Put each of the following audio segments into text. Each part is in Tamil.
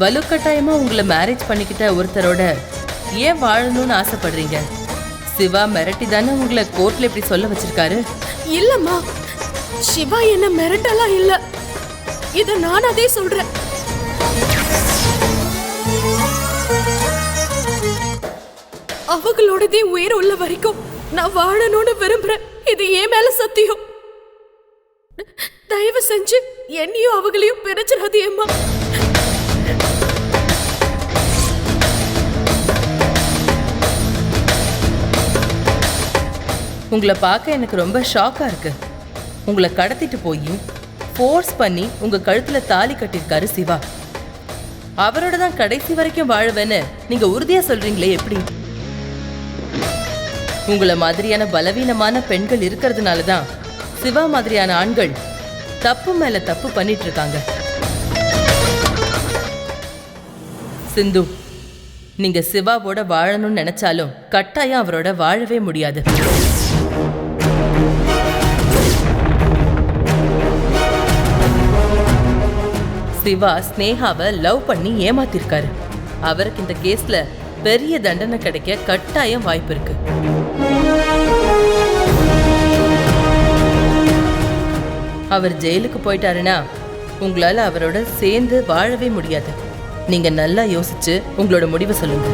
வலுக்கட்டாயமா உங்களை மேரேஜ் பண்ணிக்கிட்ட ஒருத்தரோட ஏன் வாழணும்னு ஆசைப்படுறீங்க? சிவா மிரட்டி தானே உங்களை கோர்ட்ல இப்படி சொல்ல வச்சிருக்காரு? இல்லம்மா சிவா என்ன மிரட்டலாம் இல்ல. இத நான் அதே சொல்றேன். அவங்களோடதே உயிர் உள்ள வரைக்கும் நான் வாழணும்னு விரும்புறேன். இது ஏன் மேல சத்தியம். தயவு செஞ்சு என்னையும் அவங்களையும் பிரிச்சிடாதே அம்மா. உங்களை பார்க்க எனக்கு ரொம்ப ஷாக்காக இருக்கு. உங்களை கடத்திட்டு போய் ஃபோர்ஸ் பண்ணி உங்கள் கழுத்தில் தாலி கட்டியிருக்காரு சிவா. அவரோட தான் கடைசி வரைக்கும் வாழ்வேன்னு நீங்கள் உறுதியாக சொல்கிறீங்களே எப்படி? உங்களை மாதிரியான பலவீனமான பெண்கள் இருக்கிறதுனால தான் சிவா மாதிரியான ஆண்கள் தப்பு மேலே தப்பு பண்ணிட்டு இருக்காங்க. சிந்து நீங்க சிவாவோட வாழணும்னு நினைச்சாலும் கட்டாயம் அவரோட வாழவே முடியாது. சிவா ஸ்னேகாவை லவ் பண்ணி ஏமாத்திருக்காரு. அவருக்கு இந்த கேஸ்ல பெரிய தண்டனை கிடைக்க கட்டாயம் வாய்ப்பு இருக்கு. அவர் ஜெயிலுக்கு போயிட்டாருன்னா உங்களால அவரோட சேர்ந்து வாழவே முடியாது. நீங்க நல்லா யோசிச்சு உங்களோட முடிவை சொல்லுங்க.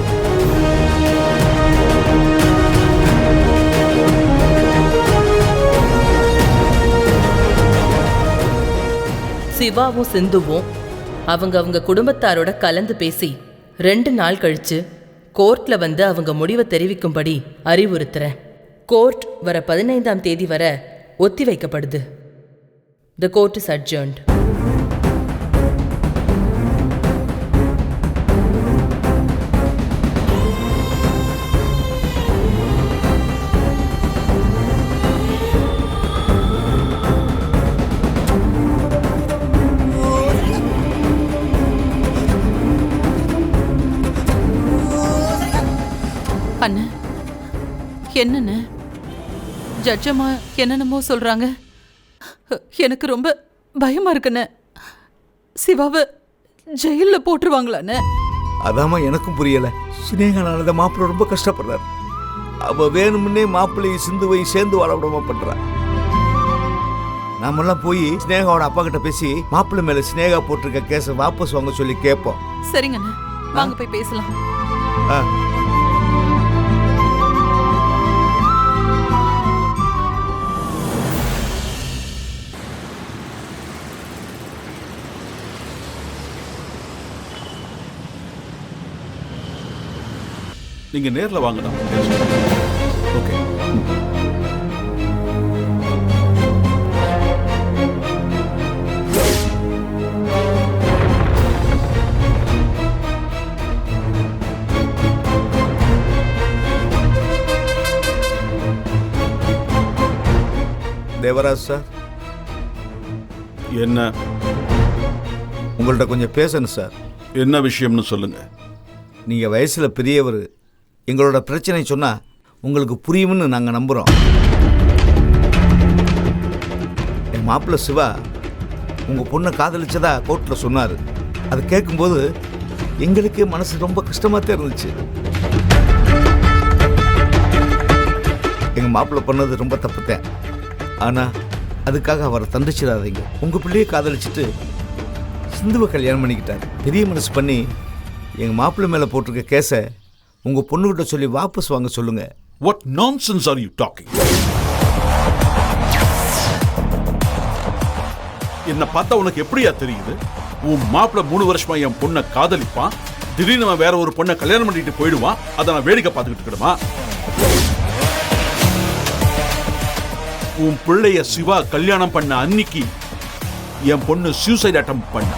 சிவாவும் சிந்துவும் அவங்க அவங்க குடும்பத்தாரோட கலந்து பேசி ரெண்டு நாள் கழிச்சு கோர்ட்ல வந்து அவங்க முடிவை தெரிவிக்கும்படி அறிவுறுத்துறேன். கோர்ட் வர பதினைந்தாம் தேதி வர ஒத்தி வைக்கப்படுது த கோர்ட் இஸ் அட்ஜர்ன்ட் அண்ணன் என்னண்ணே ஜட்ஜம்மா என்னென்னமோ சொல்றாங்க. எனக்கு ரொம்ப பயமா இருக்குண்ணே சிவாவை ஜெயில்ல போட்டுருவாங்களாண்ணே அதாம்மா எனக்கும் புரியல. சினேகனானத மாப்பிள்ளை ரொம்ப கஷ்டப்படுறாரு. அவ வேணுமுன்னே மாப்பிள்ளையும் சிந்துவையும் சேர்ந்து வாழ விடாம பண்றா. நாமெல்லாம் போய் சினேகாவோட அப்பா கிட்ட பேசி மாப்பிள்ளை மேல சினேகா போட்டிருக்க கேஸை வாபஸ் வாங்க சொல்லி கேட்போம். சரிங்கண்ணே. வாங்க போய் பேசலாம். ஆ. நீங்க நேர்ல வாங்க ஓகே தேவராஜ் சார். என்ன? உங்கள்ட்ட கொஞ்சம் பேசணும் சார். என்ன விஷயம்னு சொல்லுங்க. நீங்க வயசுல பெரியவர் எங்களோட பிரச்சனை சொன்னால் உங்களுக்கு புரியும்னு நாங்கள் நம்புகிறோம் என் மாப்பிள்ள சிவா உங்கள் பொண்ணை காதலிச்சதா கோர்ட்டில் சொன்னார். அதை கேட்கும்போது எங்களுக்கே மனசு ரொம்ப கஷ்டமாக தான் இருந்துச்சு. எங்கள் மாப்பிள்ளை பண்ணது ரொம்ப தப்புத்தேன். ஆனால் அதுக்காக அவரை தண்டிச்சிடாதீங்க. உங்கள் பிள்ளையை காதலிச்சிட்டு சிந்துவை கல்யாணம் பண்ணிக்கிட்டார். பெரிய மனசு பண்ணி எங்கள் மாப்பிள்ளை மேலே போட்டிருக்க கேஸை உங்கள் பொண்ணுகிட்ட சொல்லி வாபஸ் வாங்க சொல்லுங்கள் what nonsense are you talking என்ன பார்த்தா உனக்கு எப்படியா தெரியுது? உன் மாப்பிள்ள மூணு வருஷமா என் பொண்ணை காதலிப்பான். திடீர்னு அவன் வேற ஒரு பொண்ணை கல்யாணம் பண்ணிட்டு போயிடுவான். அதை நான் வேடிக்கை பார்த்துக்கிட்டு இருக்கணுமா? உன் பிள்ளைய சிவா கல்யாணம் பண்ண அன்னைக்கு என் பொண்ணு சூசைட் அட்டம் பண்ண.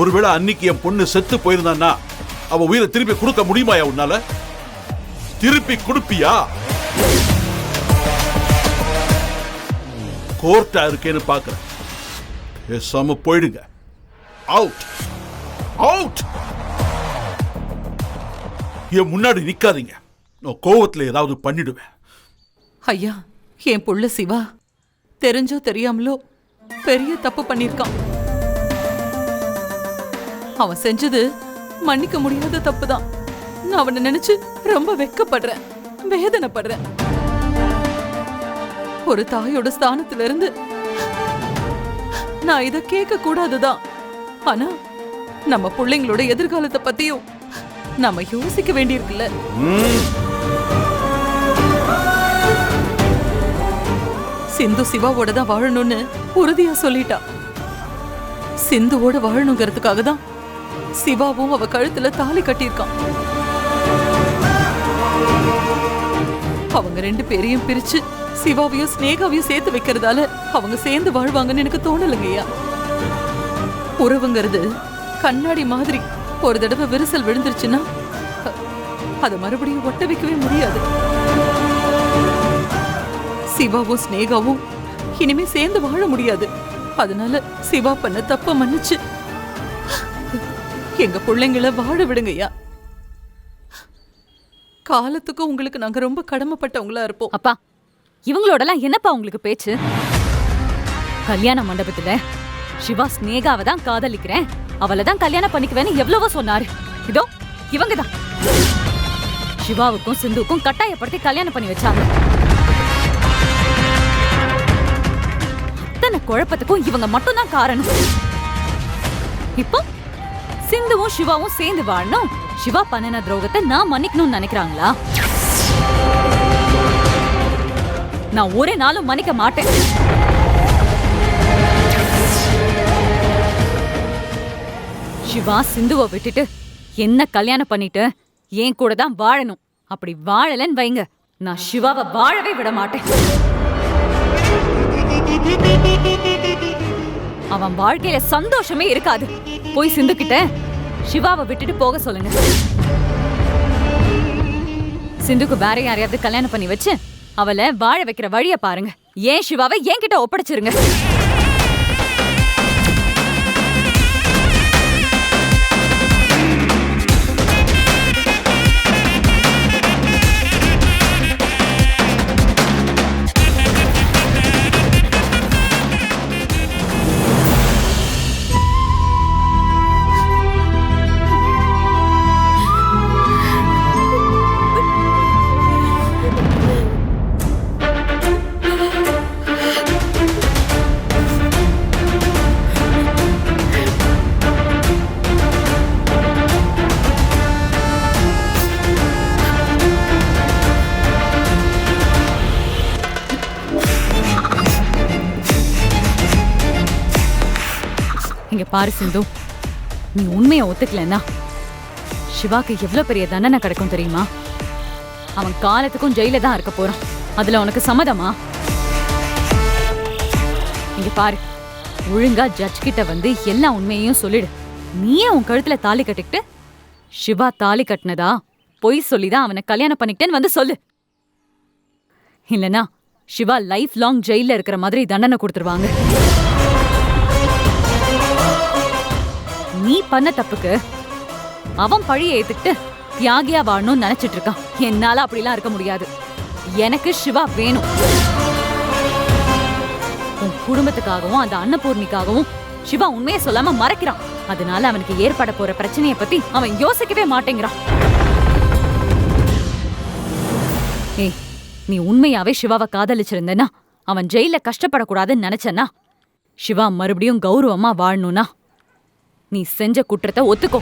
ஒருவேளை அன்னைக்கு என் பொண்ணு செத்து போயிருந்தான்னா அவ உயிரை திருப்பி கொடுக்க முடியுமாயா உன்னால? திருப்பி கொடுப்பியா? கோர்ட்டா இருக்கேன்னு பாக்குறேன். பேசாம போயிடுங்க. அவுட் அவுட் என் முன்னாடி நிக்காதீங்க. நான் கோவத்துல ஏதாவது பண்ணிடுவேன். ஐயா என் புள்ள சிவா. தெரிஞ்சோ தெரியாமலோ பெரிய தப்பு பண்ணிருக்கான் அவன் செஞ்சது மன்னிக்க முடியாத தப்பு தான் நான் அவனை நினைச்சு ரொம்ப வெக்கப்படுறேன் வேதனைப்படுறேன். ஒரு தாயோட ஸ்தானத்துல இருந்து நான் இத கேட்க கூடாதுதான் ஆனா நம்ம பிள்ளைங்களோட எதிர்காலத்தை பத்தியும் நம்ம யோசிக்க வேண்டியிருக்குல்ல. சிந்து சிவாவோட தான் வாழணும்னு உறுதியா சொல்லிட்டா. சிந்துவோட வாழணுங்கிறதுக்காக தான் சிவாவும் அவ கழுத்துல தாலி கட்டியிருக்கான். அவங்க ரெண்டு பேரையும் பிரிச்சு சிவாவையும் ஸ்னேகாவையும் சேர்த்து வைக்கிறதால அவங்க சேர்ந்து வாழ்வாங்கன்னு எனக்கு தோணலைங்கய்யா உறவுங்கிறது கண்ணாடி மாதிரி ஒரு தடவை விரிசல் விழுந்துருச்சுன்னா அதை மறுபடியும் ஒட்ட வைக்கவே முடியாது. சிவாவும் ஸ்னேகாவும் இனிமே சேர்ந்து வாழ முடியாது. அதனால சிவா பண்ண தப்ப மன்னிச்சு எங்க பிள்ளைங்கள வாழ விடுங்கய்யா. காலத்துக்கும் உங்களுக்கு நாங்க ரொம்ப கடமைப்பட்டவங்களா இருப்போம். அப்பா இவங்களோடலாம் என்னப்பா உங்களுக்கு பேச்சு? கல்யாண மண்டபத்துல சிவா ஸ்னேகாவை தான் காதலிக்கிறேன். அவளை தான் கல்யாணம் பண்ணிக்குவேன்னு எவ்வளவோ சொன்னாரு. இதோ இவங்க தான் சிவாவுக்கும் சிந்துவுக்கும் கட்டாயப்படுத்தி கல்யாணம் பண்ணி வச்சாங்க. அத்தனை குழப்பத்துக்கும் இவங்க மட்டும்தான் காரணம். இப்போ சிந்துவும் சிவாவும் சேர்ந்து வாழணும். சிவா பண்ணின துரோகத்தை நான் மன்னிக்கணும்னு நினைக்கிறாங்களா? நான் ஒரே நாளும் மன்னிக்க மாட்டேன். சிவா சிந்துவை விட்டுட்டு என்ன கல்யாணம் பண்ணிட்டு என் கூட தான் வாழணும். அப்படி வாழலன்னு வைங்க. நான் சிவாவை வாழவே விட மாட்டேன். அவன் வாழ்க்கையில சந்தோஷமே இருக்காது. போய் சிந்து சிவாவை விட்டுட்டு போக சொல்லுங்க. சிந்துக்கு வேற யாரையாவது கல்யாணம் பண்ணி வச்சு அவளை வாழ வைக்கிற வழிய பாருங்க. ஏன் சிவாவை என்கிட்ட ஒப்படைச்சிருங்க. இங்க பாரு சிந்து. நீ உண்மையை ஒத்துக்கலன்னா சிவாக்கு எவ்வளவு பெரிய தண்டனை கிடைக்கும் தெரியுமா? அவன் காலத்துக்கும் ஜெயில தான் இருக்க போறான். அதுல உனக்கு சம்மதமா? இங்க பாரு. ஒழுங்கா ஜட்ஜ் கிட்ட வந்து எல்லா உண்மையையும் சொல்லிடு. நீயே உன் கழுத்துல தாலி கட்டிக்கிட்டு சிவா தாலி கட்டினதா? பொய் சொல்லிதான் அவனை கல்யாணம் பண்ணிக்கிட்டேன்னு வந்து சொல்லு. இல்லனா சிவா லைஃப் லாங் ஜெயில இருக்கிற மாதிரி தண்டனை கொடுத்துருவாங்க. நீ பண்ண தப்புக்கு. அவன் பழிய ஏத்துக்கிட்டு தியாகியா வாழணும்னு நினைச்சிட்டு இருக்கான். என்னால அப்படிலாம் இருக்க முடியாது. எனக்கு சிவா வேணும். உன் குடும்பத்துக்காகவும் அந்த அன்னபூர்ணிக்காகவும் சிவா உண்மையை சொல்லாம மறைக்கிறான். அதனால அவனுக்கு ஏற்பட போற பிரச்சனையை பத்தி அவன் யோசிக்கவே மாட்டேங்கிறான். ஏய் நீ உண்மையாவே சிவாவை காதலிச்சிருந்தனா அவன் ஜெயில கஷ்டப்படக்கூடாதுன்னு நினைச்சனா சிவா மறுபடியும் கௌரவமா வாழணும்னா நீ செஞ்ச குற்றத்தை ஒத்துக்கோ.